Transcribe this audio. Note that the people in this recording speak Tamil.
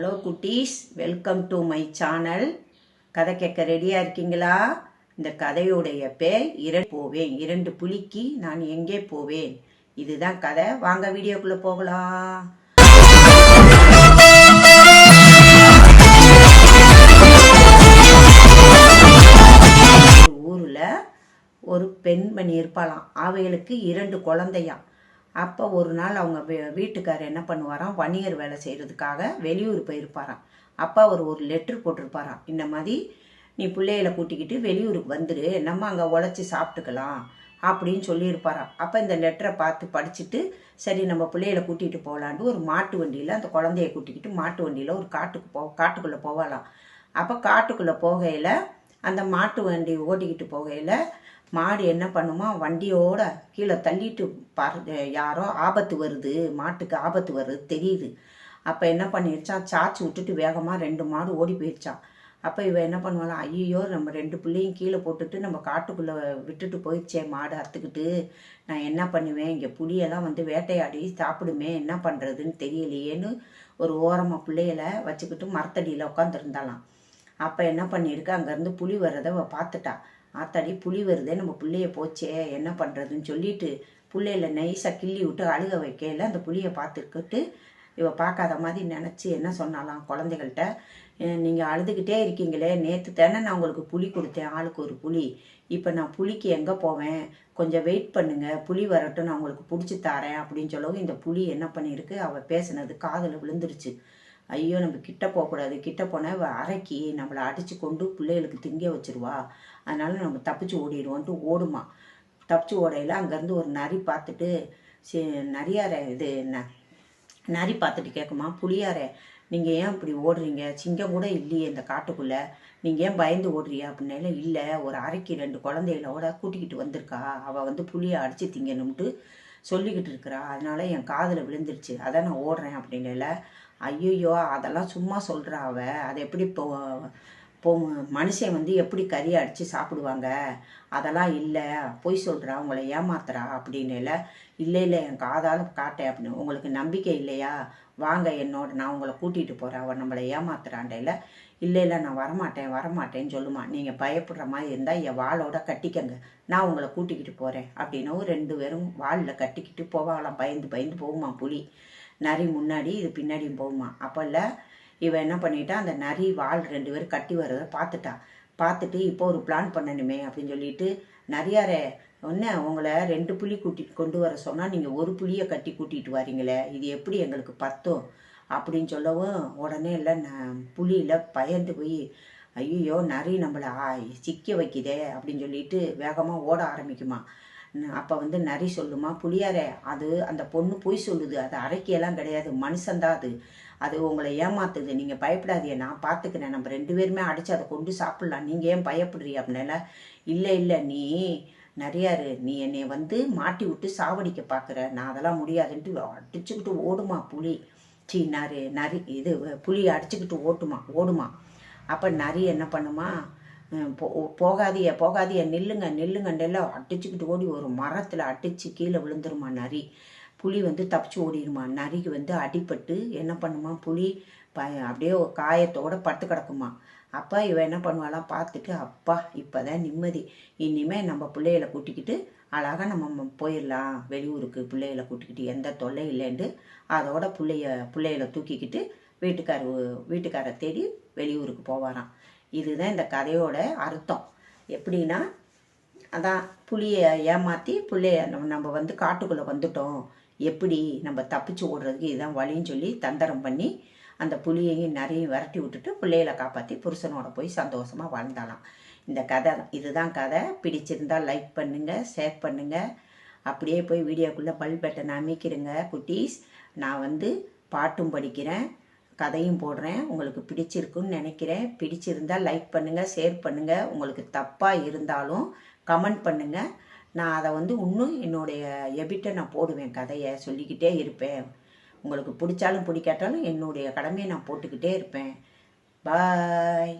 ஹலோ குட்டீஸ். வெல்கம் டு மை சேனல் கதை கேட்க ரெடியாக இருக்கீங்களா? இந்த கதையுடைய பேர் இரண்டு போவேன். இரண்டு புலிக்கு நான் எங்கே போவேன்? இதுதான் கதை. வாங்க வீடியோக்குள்ளே போகலாம். ஊரில் ஒரு பெண்மணி இருப்பாளாம். அவைகளுக்கு இரண்டு குழந்தையாம். அப்போ ஒரு நாள் அவங்க வீட்டுக்கார் வீட்டுக்காரர் என்ன பண்ணுவாராம்? வணிகர் வேலை செய்கிறதுக்காக வெளியூர் போயிருப்பாராம். அப்பா அவர் ஒரு லெட்டர் போட்டிருப்பாராம். இந்த மாதிரி நீ பிள்ளைகளை கூட்டிக்கிட்டு வெளியூருக்கு வந்துடு நம்ம அங்கே உழைச்சி சாப்பிட்டுக்கலாம்? அப்படின்னு சொல்லியிருப்பாராம். அப்போ இந்த லெட்டரை பார்த்து படிச்சுட்டு சரி நம்ம பிள்ளைகளை கூட்டிகிட்டு போகலான்ட்டு ஒரு மாட்டு வண்டியில் அந்த குழந்தைய கூட்டிக்கிட்டு மாட்டு வண்டியில் ஒரு காட்டுக்கு போ காட்டுக்குள்ளே போகலாம். அப்போ காட்டுக்குள்ளே போகையில் அந்த மாட்டு வண்டி ஓட்டிக்கிட்டு போகையில் மாடு என்ன பண்ணுமா? வண்டியோட கீழே தள்ளிட்டு பாரு யாரோ ஆபத்து வருது மாட்டுக்கு ஆபத்து வருது தெரியுது. அப்போ என்ன பண்ணிருச்சான் சாச்சி விட்டுட்டு வேகமாக ரெண்டு மாடு ஓடி போயிடுச்சான் அப்போ இவன் என்ன பண்ணுவாள்? ஐயோ நம்ம ரெண்டு பிள்ளையும் கீழே போட்டுட்டு நம்ம காட்டுக்குள்ளே விட்டுட்டு போயிடுச்சே மாடு அறுத்துக்கிட்டு நான் என்ன பண்ணுவேன்? இங்கே புளியெல்லாம் வந்து வேட்டையாடி சாப்பிடுமே என்ன பண்ணுறதுன்னு தெரியலையேன்னு ஒரு ஓரமாக பிள்ளையில வச்சுக்கிட்டு மரத்தடியில் உட்காந்துருந்தாலாம் அப்போ என்ன பண்ணியிருக்கு? அங்கேருந்து புளி வர்றதை அவள் பார்த்துட்டா. ஆத்தாடி புளி வருதே நம்ம பிள்ளைய போச்சே என்ன பண்ணுறதுன்னு சொல்லிட்டு புள்ளையில நைஸாக கிள்ளி விட்டு அழுக வைக்கையில் அந்த புளியை பார்த்துக்கிட்டு இவள் பார்க்காத மாதிரி நினச்சி என்ன சொன்னாலாம் குழந்தைகள்கிட்ட? நீங்கள் அழுதுகிட்டே இருக்கீங்களே நேற்று தானே நான் உங்களுக்கு புளி கொடுத்தேன் ஆளுக்கு ஒரு புளி இப்போ நான் புளிக்கு எங்கே போவேன்? கொஞ்சம் வெயிட் பண்ணுங்கள் புளி வரட்டும் நான் உங்களுக்கு பிடிச்சி தரேன் அப்படின்னு சொல்லவும் இந்த புளி என்ன பண்ணியிருக்கு? அவள் பேசுனது காதில் விழுந்துருச்சு. ஐயோ நம்ம கிட்ட போகக்கூடாது. கிட்ட போனால் அரைக்கி நம்மளை அடித்து கொண்டு பிள்ளைகளுக்கு திங்க வச்சிருவா. அதனால் நம்ம தப்பிச்சு ஓடிடுவோன்ட்டு ஓடுமா. தப்பிச்சு ஓடையில் அங்கேருந்து ஒரு நரி பார்த்துட்டு சி நரியார இது ந நரி பார்த்துட்டு கேட்குமா புளியாரை நீங்கள் ஏன் இப்படி ஓடுறீங்க? சிங்கம் கூட இல்லையே இந்த காட்டுக்குள்ளே. நீங்கள் ஏன் பயந்து ஓடுறியா அப்படின்னால இல்லை ஒரு அரைக்கு ரெண்டு குழந்தைகளோட கூட்டிக்கிட்டு வந்திருக்கா. அவள் வந்து புளியை அடித்து திங்கணும்ட்டு சொல்லிக்கிட்டு இருக்கிறா. அதனால என் காதில் விழுந்துருச்சு. அதான் நான் ஓடுறேன் அப்படின்னால ஐயோ அதெல்லாம் சும்மா சொல்கிறா அவ. அதை எப்படி இப்போ போ மனுஷன் வந்து எப்படி கறி அடித்து சாப்பிடுவாங்க? அதெல்லாம் இல்லை. பொய் சொல்கிறா உங்களை ஏமாத்துறா அப்படின்னு இல்லை. இல்லை என் காதால் காட்டேன் அப்படின்னு. உங்களுக்கு நம்பிக்கை இல்லையா? வாங்க என்னோட நான் உங்களை கூட்டிகிட்டு போகிறேன் அவன் நம்மளை ஏமாத்துறாண்டையில் இல்லை. இல்லை நான் வரமாட்டேன் வரமாட்டேன்னு சொல்லுமா. நீங்கள் பயப்படுற மாதிரி இருந்தால் என் வாளோட கட்டிக்கங்க. நான் உங்களை கூட்டிக்கிட்டு போகிறேன் அப்படின்னும் ரெண்டு பேரும் வாளில் கட்டிக்கிட்டு போவாங்களாம் பயந்து பயந்து போகுமா புலி? நரி முன்னாடி இது பின்னாடியும் போகுமா? அப்போ இல்லை இவன் என்ன பண்ணிட்டா அந்த நரி வாள் ரெண்டு பேரும் கட்டி வர்றதை பார்த்துட்டா. பார்த்துட்டு இப்போ ஒரு பிளான் பண்ணணுமே அப்படின்னு சொல்லிட்டு நரியாரே ஒன்று உங்களை ரெண்டு புளி கூட்டிட்டு கொண்டு வர சொன்னால் நீங்கள் ஒரு புளியை கட்டி கூட்டிகிட்டு வரீங்களே இது எப்படி எங்களுக்கு பத்தும்? அப்படின்னு சொல்லவும் உடனே இல்லை நான் புளியில் பயந்து போய் ஐயோ நரி நம்மளை ஆ, சிக்க வைக்குதே அப்படின்னு சொல்லிட்டு வேகமாக ஓட ஆரம்பிக்குமா. அப்போ வந்து நரி சொல்லுமா புளியாரே அது அந்த பொண்ணு பொய் சொல்லுது. அது அரைக்கியெல்லாம் கிடையாது. மனுஷன்தான் அது. அது உங்களை ஏமாத்துது. நீங்கள் பயப்படாதீங்க. நான் பார்த்துக்கிறேன் நம்ம ரெண்டு பேருமே அடித்து அதை கொண்டு சாப்பிட்லாம். நீங்கள் ஏன் பயப்படுறீ அப்படின்னால இல்லை இல்லை நீ நிறையாரு நீ என்னை வந்து மாட்டி விட்டு சாவடிக்க பார்க்குற நான் அதெல்லாம் முடியாதுன்ட்டு அடிச்சுக்கிட்டு ஓடுமா புலி? சீ நரி நரி இது புலி அடிச்சுக்கிட்டு ஓட்டுமா ஓடுமா. அப்போ நரி என்ன பண்ணுமா போகாதிய போகாதிய நில்லுங்க நில்லுங்க நெல்ல அடிச்சுக்கிட்டு ஓடி ஒரு மரத்தில் அடிச்சு கீழே விழுந்துருமா நரி. புலி வந்து தப்பிச்சு ஓடிடுமா நரிக்கு வந்து அடிபட்டு என்ன பண்ணுமா புலி ப அப்படியே காயத்தோட படுத்து கிடக்குமா. அப்போ இவன் என்ன பண்ணுவாளாம் பார்த்துட்டு அப்பா இப்போதான் நிம்மதி. இனிமேல் நம்ம பிள்ளைகளை கூட்டிக்கிட்டு அழகாக நம்ம போயிடலாம். வெளியூருக்கு பிள்ளைகளை கூட்டிக்கிட்டு எந்த தொல்லை இல்லைன்ட்டு அதோட பிள்ளைய பிள்ளைகளை தூக்கிக்கிட்டு வீட்டுக்கார வீட்டுக்காரை தேடி வெளியூருக்கு போவாராம். இதுதான் இந்த கதையோட அர்த்தம். எப்படின்னா அதான் புளியை ஏமாற்றி புள்ளைய நம்ம நம்ம வந்து காட்டுக்குள்ளே வந்துட்டோம். எப்படி? நம்ம தப்பிச்சு ஓடுறதுக்கு இதுதான் வழின்னு சொல்லி தந்தரம் பண்ணி அந்த புளியையும் நிறைய விரட்டி விட்டுட்டு பிள்ளைகளை காப்பாற்றி புருஷனோட போய் சந்தோஷமாக வாழ்ந்தாலாம் இந்த கதை இதுதான் கதை. பிடிச்சிருந்தா லைக் பண்ணுங்கள் ஷேர் பண்ணுங்கள் அப்படியே போய் வீடியோக்குள்ளே பல் பட்டன் அமைக்கிறேங்க குட்டீஸ். நான் வந்து பாட்டும் படிக்கிறேன். கதையும் போடுறேன். உங்களுக்கு பிடிச்சிருக்குன்னு நினைக்கிறேன். பிடிச்சிருந்தால் லைக் பண்ணுங்கள் ஷேர் பண்ணுங்கள் உங்களுக்கு தப்பாக இருந்தாலும் கமெண்ட் பண்ணுங்கள் நான் அதை வந்து இன்னும் என்னுடைய எபிட்டை நான் போடுவேன். கதையை சொல்லிக்கிட்டே இருப்பேன். உங்களுக்கு பிடிச்சாலும் பிடிக்காட்டாலும் என்னுடைய கடமையை நான் போட்டுக்கிட்டே இருப்பேன். பாய்